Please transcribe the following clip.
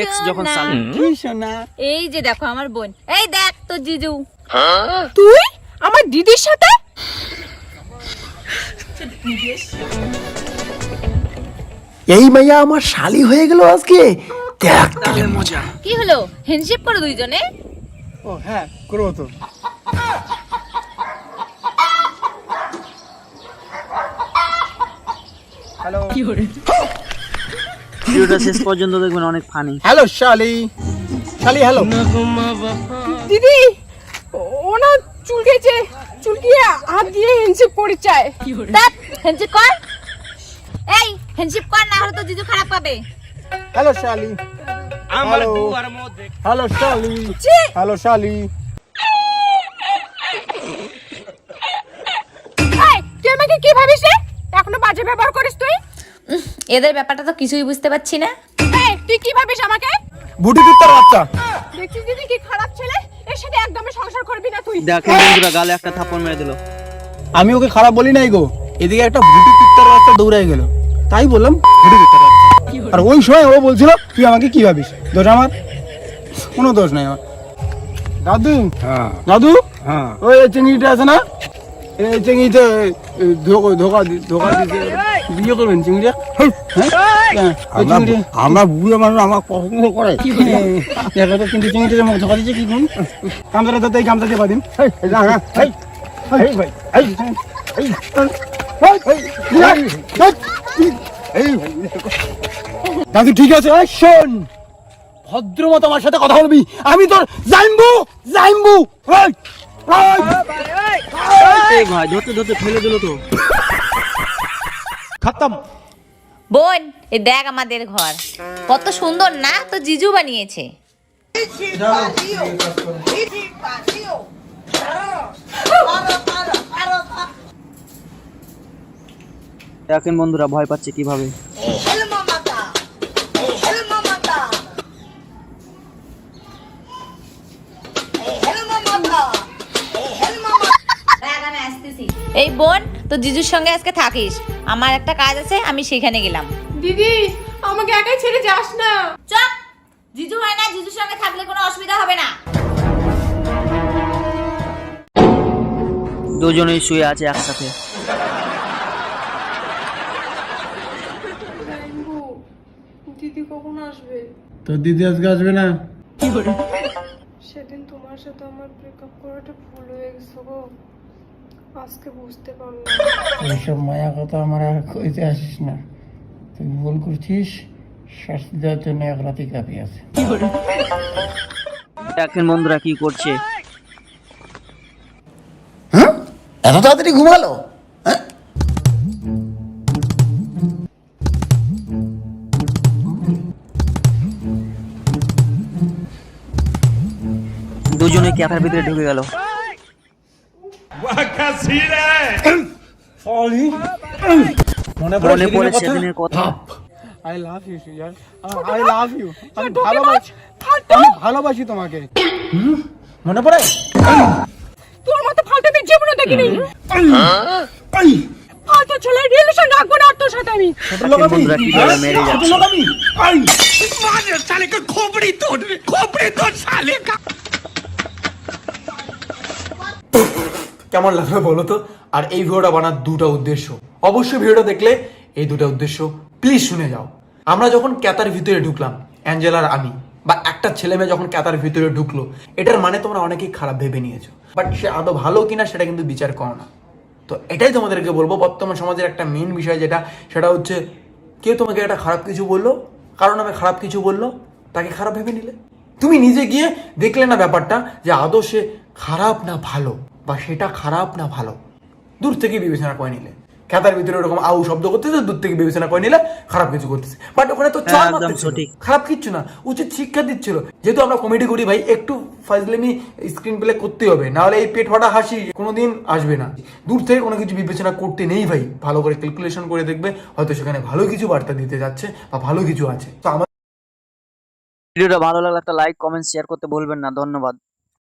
X যখন। কি এই যে দেখো আমার বোন। এই দেখ তো জিজু। তুই? আমার দিদির সাথে? এই মাইয়া আমার শালি হয়ে গেল আজকে। দেখ তাহলে মজা। কি হলো? হ্যান্ডশেক করো দুইজনে? ও হ্যাঁ করব তো। হ্যালো ভিডিওটা শেষ পর্যন্ত দেখবেন অনেক ফানি হ্যালো শালি শালি হ্যালো দিদি ও না চুলকেছে চুলকিয়ে হাত দিয়ে হ্যান্ডশেক করে চায়? দেখ। হ্যান্ডশেক কর। এই হ্যান্ডশেক কর না হলে তো জিজু খারাপ পাবে। হ্যালো শালি হ্যালো হ্যালো শালি! হ্যালো শালি এই, তুই আমাকে কি ভাবিস রে? এখনও বাজে ব্যবহার করিস তুই? এদের ব্যাপারটা তো কিছুই বুঝতে পারছি না। তুই কি ভাবিস আমাকে? বুটি কুত্তার বাচ্চা। দেখছিস দিদি কি খারাপ ছেলে? এর সাথে একদমই সংসার করবি না তুই। দেখেন বন্ধুরা গালে একটা থাপ্পড় মেরে দিল। আমি ওকে খারাপ বলি নাই গো। এদিকে একটা বুটি কুত্তার বাচ্চা দৌড়াই গেল। তাই বললাম ভুটি কুত্তার বাচ্চা। আর ওই সময় ও বলছিল তুই আমাকে কি ভাবিস? দোষ আমার? কোনো দোষ নাই আমার। দাদু? হ্যাঁ। দাদু? হ্যাঁ। ওই চিংড়িটা আছে না? এই চিংড়িতে ধোকা ধোকা দি- ধোকা দিতে বিয়ে করবেন চিংড়ি হ্যাঁ চিংড়ি আমরা বুড়ো মানুষ আমার পছন্দ করে দেখো তো কিন্তু চিংড়িটা মুখ ধোকা দিচ্ছে কি করুন গামছাটা তো এই গামছা দিয়ে বাদিন দাদু ঠিক আছে শোন ভদ্র মতো আমার সাথে কথা বলবি আমি তোর জাইম্বু ভাই ধরতে ধরতে ফেলে দিল তো বোন এই দেখ আমাদের ঘর। কত সুন্দর না? তো জিজু বানিয়েছে। দেখেন বন্ধুরা ভয় পাচ্ছে কীভাবে? এই বোন তো জিজুর সঙ্গে আজকে থাকিস। আমার একটা কাজ আছে আমি সেখানে গেলাম। দিদি আমাকে একাই ছেড়ে যাস না। চপ! জিজু হয় না জিজুর সঙ্গে থাকলে কোনো অসুবিধা হবে না। দুজনেই শুয়ে আছে একসাথে। দিদি কখন আসবে? তোর দিদি আজকে আসবে না? সেদিন তোমার সাথে আমার ব্রেকআপ করাটা ভুল হয়ে গেছে গো। আজকে বুঝতে পারলাম। এইসব মায়া কথা আমার আর কইতে আসিস না। তুই ভুল করছিস শাস্তি দেওয়ার জন্য এক রাতি কাঁপি আছে। দেখেন বন্ধুরা কি করছে। হ্যাঁ? এত তাড়াতাড়ি ঘুমালো? হ্যাঁ? দুজনে ক্যাফের ভিতরে ঢুকে গেল? মনে মনে পড়ে সেদিনের কথা? I love you Susan I love you আমি ভালোবাসি আমি ভালোবাসি তোমাকে? মনে পড়ে? তোর মতো ফালতু আমি জীবনে দেখিনি। ফালতু ছেলে রিলেশন রাখব না আর তোর সাথে আমি। ছোট লোক আমি। বন্ধুরা কীভাবে মেরে ছোট যাচ্ছে লোক আমি। আই। কেমন লাগল বলো তো? আর এই ভিডিওটা বানার দুটো উদ্দেশ্য। অবশ্যই ভিডিওটা দেখলে এই দুটো উদ্দেশ্য প্লিজ শুনে যাও। আমরা যখন ক্যাতার ভিতরে ঢুকলাম অ্যাঞ্জেলার আমি, বা একটা ছেলে মেয়ে যখন ক্যাতার ভিতরে ঢুকলো, এটার মানে তোমরা অনেকেই খারাপ ভেবে নিয়েছো। বাট সে আদৌ ভালো কিনা সেটা কিন্তু বিচার করো না। তো এটাই তোমাদেরকে বলব, বর্তমান সমাজের একটা মেন বিষয় যেটা, সেটা হচ্ছে কেউ তোমাকে একটা খারাপ কিছু বলল কারণ আমি খারাপ কিছু বলল, তাকে খারাপ ভেবে নিলে। তুমি নিজে গিয়ে দেখলে না ব্যাপারটা যে আদৌ সে খারাপ না ভালো। বা সেটা খারাপ না ভালো? দূর থেকে বিবেচনা করে নিলে। খেতার ভিতরে ওরকম আউ শব্দ করতেছে দূর থেকে বিবেচনা করে নিলে খারাপ কিছু করতেছে। বাট ওখানে তো হ্যাঁ। খারাপ কিচ্ছু না উচিত শিক্ষা দিচ্ছিল। যেহেতু আমরা কমেডি করি ভাই একটু ফাজলেমি স্ক্রিন প্লে করতে হবে। নাহলে এই পেট ফাটা হাসি কোনোদিন আসবে না। দূর থেকে কোনো কিছু বিবেচনা করতে নেই ভাই। ভালো করে ক্যালকুলেশন করে দেখবে হয়তো সেখানে ভালো কিছু বার্তা দিতে যাচ্ছে বা ভালো কিছু আছে। তো আমার ভিডিওটা ভালো লাগলে একটা লাইক কমেন্ট শেয়ার করতে ভুলবেন না। ধন্যবাদ।